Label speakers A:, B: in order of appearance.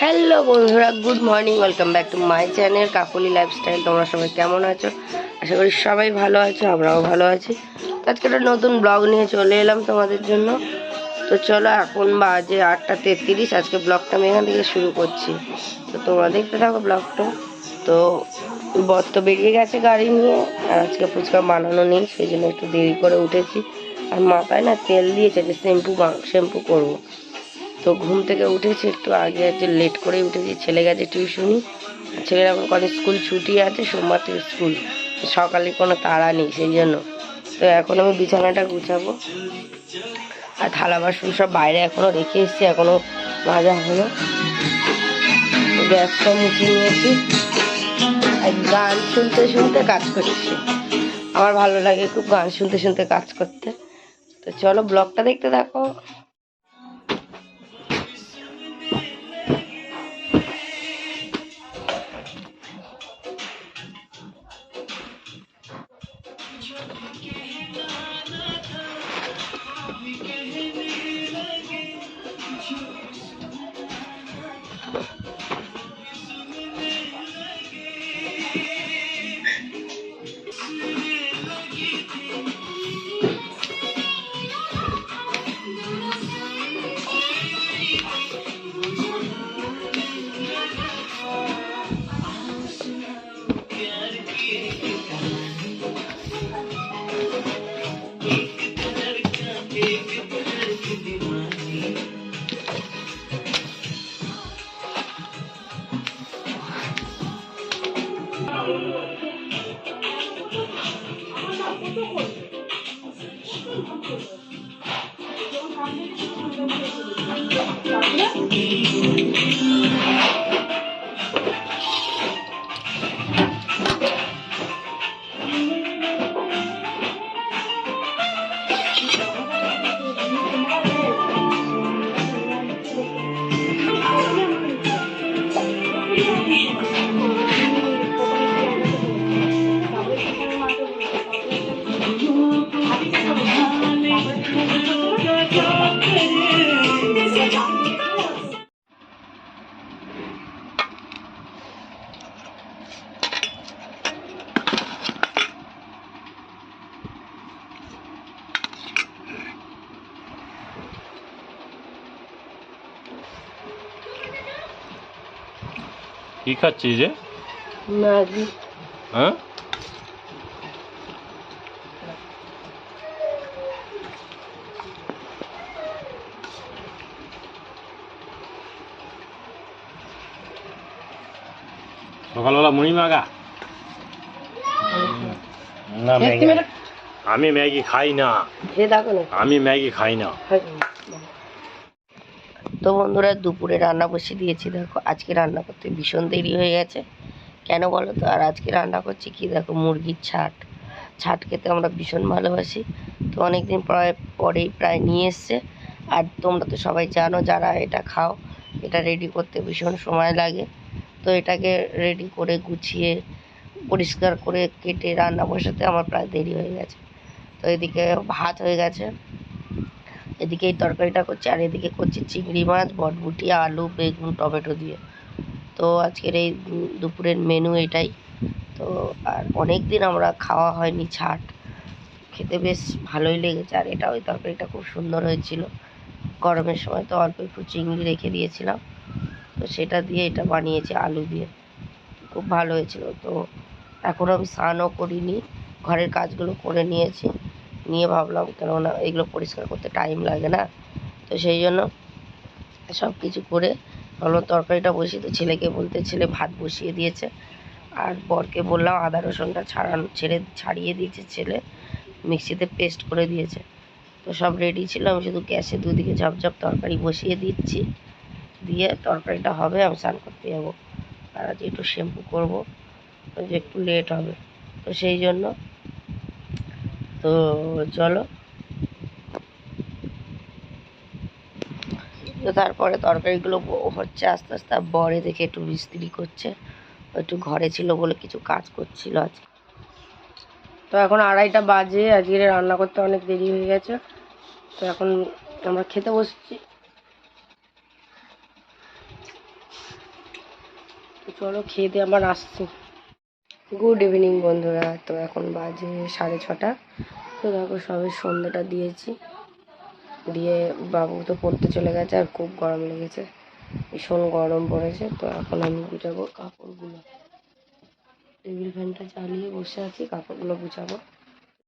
A: Hello বন্ধুরা, good morning, welcome back to my channel Kakuli lifestyle. তোমরা সবাই কেমন আছো? আশা করি সবাই ভালো আছো, আমরাও ভালো আছি। আজকে একটা নতুন ব্লগ নিয়ে চলে এলাম তোমাদের জন্য। তো চলো, এখন বাজে আটটা তেত্রিশ। আজকে ব্লগটা আমি এখান থেকে শুরু করছি। তো তোমরা দেখতে থাকো ব্লগটা। তো বর তো বেরিয়ে গেছে গাড়ি নিয়ে, আর আজকে ফুচকা বানানো নেই, সেই জন্য একটু দেরি করে উঠেছি। আর মাথায় না তেল দিয়েছে যে শ্যাম্পু শ্যাম্পু করব। তো ঘুম থেকে উঠেছি, একটু আগে আজকে লেট করেই উঠেছি। ছেলে গেছে টিউশনি ছেলের এখন কলেজ স্কুল ছুটি আছে, সোমবার থেকে স্কুল সকালে কোনো তাড়া নেই, সেই জন্য। তো এখন আমি বিছানাটা গুছাবো। আর থালা বাসন সব বাইরে এখনও রেখে এসেছি এখনও মাজা হলো। গ্যাসটা মুছে নিয়েছি। আর গান শুনতে শুনতে কাজ করছি। আমার ভালো লাগে খুব গান শুনতে শুনতে কাজ করতে। তো চলো ব্লগটা দেখতে থাকো। Take.
B: it কি খাচ্ছিস যে?
A: ম্যাগি।
B: হ্যাঁ? সকালবেলা মুড়ি মাগা না ম্যাগি আমি ম্যাগি খাই না। আমি ম্যাগি খাই না।
A: তো বন্ধুরা, দুপুরে রান্না বসিয়ে দিয়েছি। দেখো, আজকে রান্না করতে ভীষণ দেরি হয়ে গেছে। কেন বলো তো? আর আজকে রান্না করছি কি? দেখো, মুরগির ছাট। ছাট খেতে আমরা ভীষণ ভালোবাসি। তো অনেকদিন প্রায়, পরেই প্রায় নিয়ে এসছে। আর তোমরা তো সবাই জানো, যারা এটা খাও, এটা রেডি করতে ভীষণ সময় লাগে। তো এটাকে রেডি করে গুছিয়ে, পরিষ্কার করে কেটে রান্না বসাতে আমার প্রায় দেরি হয়ে গেছে। তো এদিকে ভাত হয়ে গেছে। এদিকে এই তরকারিটা করছি আর এদিকে করছি চিংড়ি মাছ, বটবুটি, আলু, বেগুন, টমেটো দিয়ে। তো আজকের এই দুপুরের মেনু এটাই। তো আর অনেক দিন আমরা খাওয়া হয়নি ছাট। খেতে বেশ ভালোই লেগেছে আর এটা ওই তরকারিটা খুব সুন্দর হয়েছিল। গরমের সময় তো অল্প একটু চিংড়ি রেখে দিয়েছিলাম। তো সেটা দিয়ে এটা বানিয়েছি আলু দিয়ে। খুব ভালো হয়েছিল। তো এখনও আমি স্নানও করিনি, ঘরের কাজগুলো করে নিয়েছি। নিয়ে ভাবলাম, কেননা এগুলো পরিষ্কার করতে টাইম লাগে না। তো সেই জন্য সব কিছু করে ভাবলাম তরকারিটা বসিয়ে তো ছেলেকে বলতে ছেলে ভাত বসিয়ে দিয়েছে। আর বরকে বললাম আদা রসুনটা ছাড়ানো, ছেড়ে ছাড়িয়ে দিয়েছে ছেলে। মিক্সিতে পেস্ট করে দিয়েছে। তো সব রেডি ছিল, আমি শুধু গ্যাসে দুদিকে ঝপঝপ তরকারি বসিয়ে দিচ্ছি। দিয়ে তরকারিটা হবে, আমি স্নান করতে যাব। আর আজ একটু শ্যাম্পু করব একটু লেট হবে। তো সেই জন্য তো চলো। তো তারপরে তরকারিগুলো হচ্ছে আস্তে আস্তে বরে দেখে একটু মিস্ত্রি করছে। একটু ঘরে ছিল বলে কিছু কাজ করছিল আজকে। তো এখন আড়াইটা বাজে, আজকে রান্না করতে অনেক দেরি হয়ে গেছে। তো এখন আমরা খেতে বসছি। চলো খেয়ে দিয়ে আবার আসছি। গুড ইভিনিং বন্ধুরা, তো এখন বাজে সাড়ে ছটা। তো দেখো সবে সন্ধ্যাটা দিয়েছি। দিয়ে বাবু তো পড়তে চলে গেছে আর খুব গরম লেগেছে। ভীষণ গরম পড়েছে, তো এখন আমি গুছাবো কাপড়গুলো। টেবিল ফ্যানটা চালিয়ে বসে আছি, কাপড়গুলো গুছাবো।